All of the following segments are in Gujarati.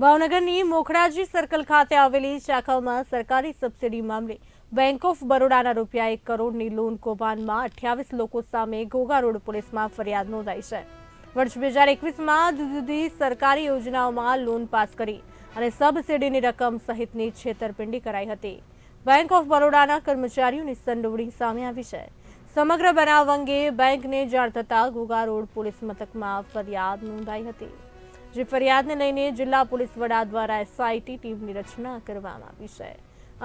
ભાવનગરની મોખડાજી સર્કલ ખાતે આવેલી શાખામાં સરકારી સબસિડી મામલે બેંક ઓફ બરોડાના રૂપિયા એક કરોડની લોન કૌભાંડમાં અઠ્યાવીસ લોકો સામે ઘોઘા રોડ પોલીસમાં ફરિયાદ નોંધાઈ છે. વર્ષ બે હજાર એકવીસમાં જુદી જુદી સરકારી યોજનાઓમાં લોન પાસ કરી અને સબસિડીની રકમ સહિતની છેતરપિંડી કરાઈ હતી. બેંક ઓફ બરોડાના કર્મચારીઓની સંડોવણી સામે આવી છે. સમગ્ર બનાવ અંગે બેંકને જાણ થતાં ઘોઘા રોડ પોલીસ મથકમાં ફરિયાદ નોંધાઈ હતી. જે ફરિયાદને લઈને જિલ્લા પોલીસ વડા દ્વારા એસઆઈટી ટીમની રચના કરવામાં આવી છે.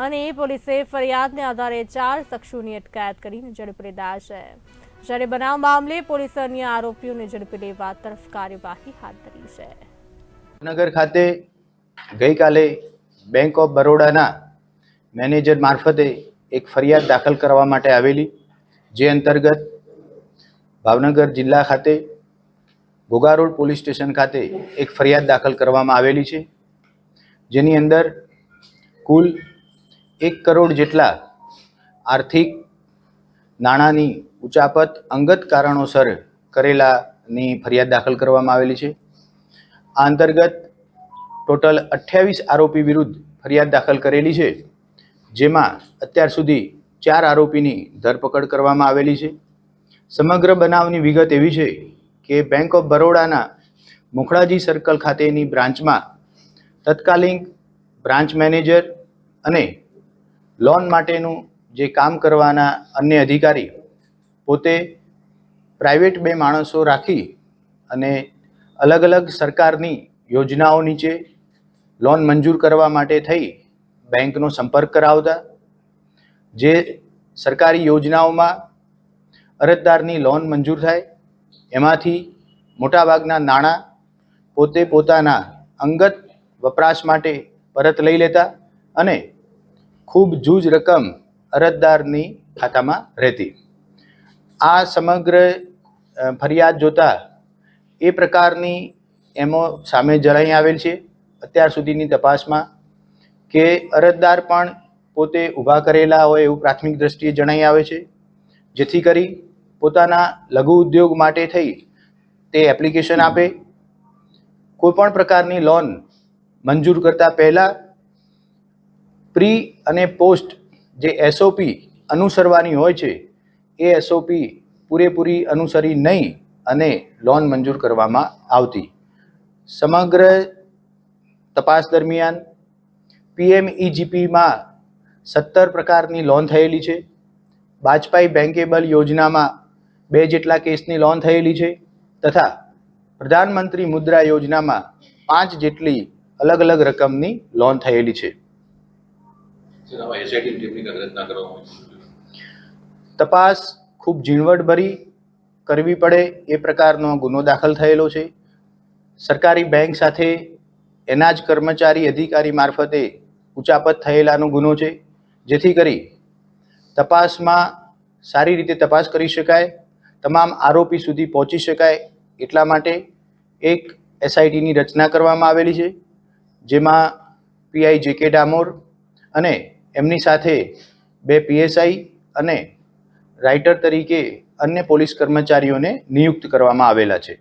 અને પોલીસે ફરિયાદને આધારે ચાર શખ્સોની અટકાયત કરીને ઝડપી લીધા છે. જ્યારે બનાવ મામલે પોલીસે અન્ય આરોપીઓને ઝડપી લેવા તરફ કાર્યવાહી હાથ ધરી છે. નગર ખાતે ગઈકાલે બેંક ઓફ બરોડાના મેનેજર મારફતે એક ફરિયાદ દાખલ કરવા માટે આવેલી, જે અંતર્ગત ભાવનગર જિલ્લા ખાતે ઘોઘા રોડ પોલીસ સ્ટેશન ખાતે એક ફરિયાદ દાખલ કરવામાં આવેલી છે. જેની અંદર કુલ એક કરોડ જેટલા આર્થિક નાણાંની ઉચાપત અંગત કારણોસર કરેલાની ફરિયાદ દાખલ કરવામાં આવેલી છે. આ અંતર્ગત ટોટલ અઠ્યાવીસ આરોપી વિરુદ્ધ ફરિયાદ દાખલ કરેલી છે. જેમાં અત્યાર સુધી ચાર આરોપીની ધરપકડ કરવામાં આવેલી છે. સમગ્ર બનાવની વિગત એવી છે કે બેંક ઓફ બરોડાના મુખડાજી સર્કલ ખાતેની બ્રાન્ચમાં તત્કાલીન બ્રાન્ચ મેનેજર અને લોન માટેનું જે કામ કરવાના અન્ય અધિકારી પોતે પ્રાઇવેટ બે માણસો રાખી અને અલગ અલગ સરકારની યોજનાઓ નીચે લોન મંજૂર કરવા માટે થઈ બેંકનો સંપર્ક કરાવતા, જે સરકારી યોજનાઓમાં અરજદારની લોન મંજૂર થાય એમાંથી મોટાભાગના નાણાં પોતે પોતાના અંગત વપરાશ માટે પરત લઈ લેતા અને ખૂબ જૂજ રકમ અરજદારની ખાતામાં રહેતી. આ સમગ્ર ફરિયાદ જોતા એ પ્રકારની એમો સામે જણાઈ આવેલ છે. અત્યાર સુધીની તપાસમાં કે અરજદાર પણ પોતે ઊભા કરેલા હોય એવું પ્રાથમિક દ્રષ્ટિએ જણાઈ આવે છે. જેથી કરી પોતાના લઘુ ઉદ્યોગ માટે થઈ તે એપ્લિકેશન આપે. કોઈપણ પ્રકારની લોન મંજૂર કરતા પહેલાં પ્રી અને પોસ્ટ જે એસઓપી અનુસરવાની હોય છે, એ એસઓપી પૂરેપૂરી અનુસરી નહીં અને લોન મંજૂર કરવામાં આવતી. સમગ્ર તપાસ દરમિયાન પીએમઈજીપીમાં સત્તર પ્રકારની લોન થયેલી છે. વાજપાઈ બેન્કેબલ યોજનામાં બે જેટલા કેસની લોન થયેલી છે તથા પ્રધાનમંત્રી મુદ્રા યોજનામાં પાંચ જેટલી અલગ અલગ રકમની લોન થયેલી છે. તપાસ ખૂબ ઝીણવટભરી કરવી પડે એ પ્રકારનો ગુનો દાખલ થયેલો છે. સરકારી બેંક સાથે એના જ કર્મચારી અધિકારી મારફતે ઉચાપત થયેલાનો ગુનો છે. જેથી કરી તપાસમાં સારી રીતે તપાસ કરી શકાય તમામ આરોપી સુધી પહોંચી શકાય એટલા માટે એક એસઆઈટીની રચના કરવામાં આવેલી છે, જેમાં પીઆઈ જે કે ડામોર અને એમની સાથે બે પીએસઆઈ અને રાઇટર તરીકે અન્ય પોલીસ કર્મચારીઓને નિયુક્ત કરવામાં આવેલા છે.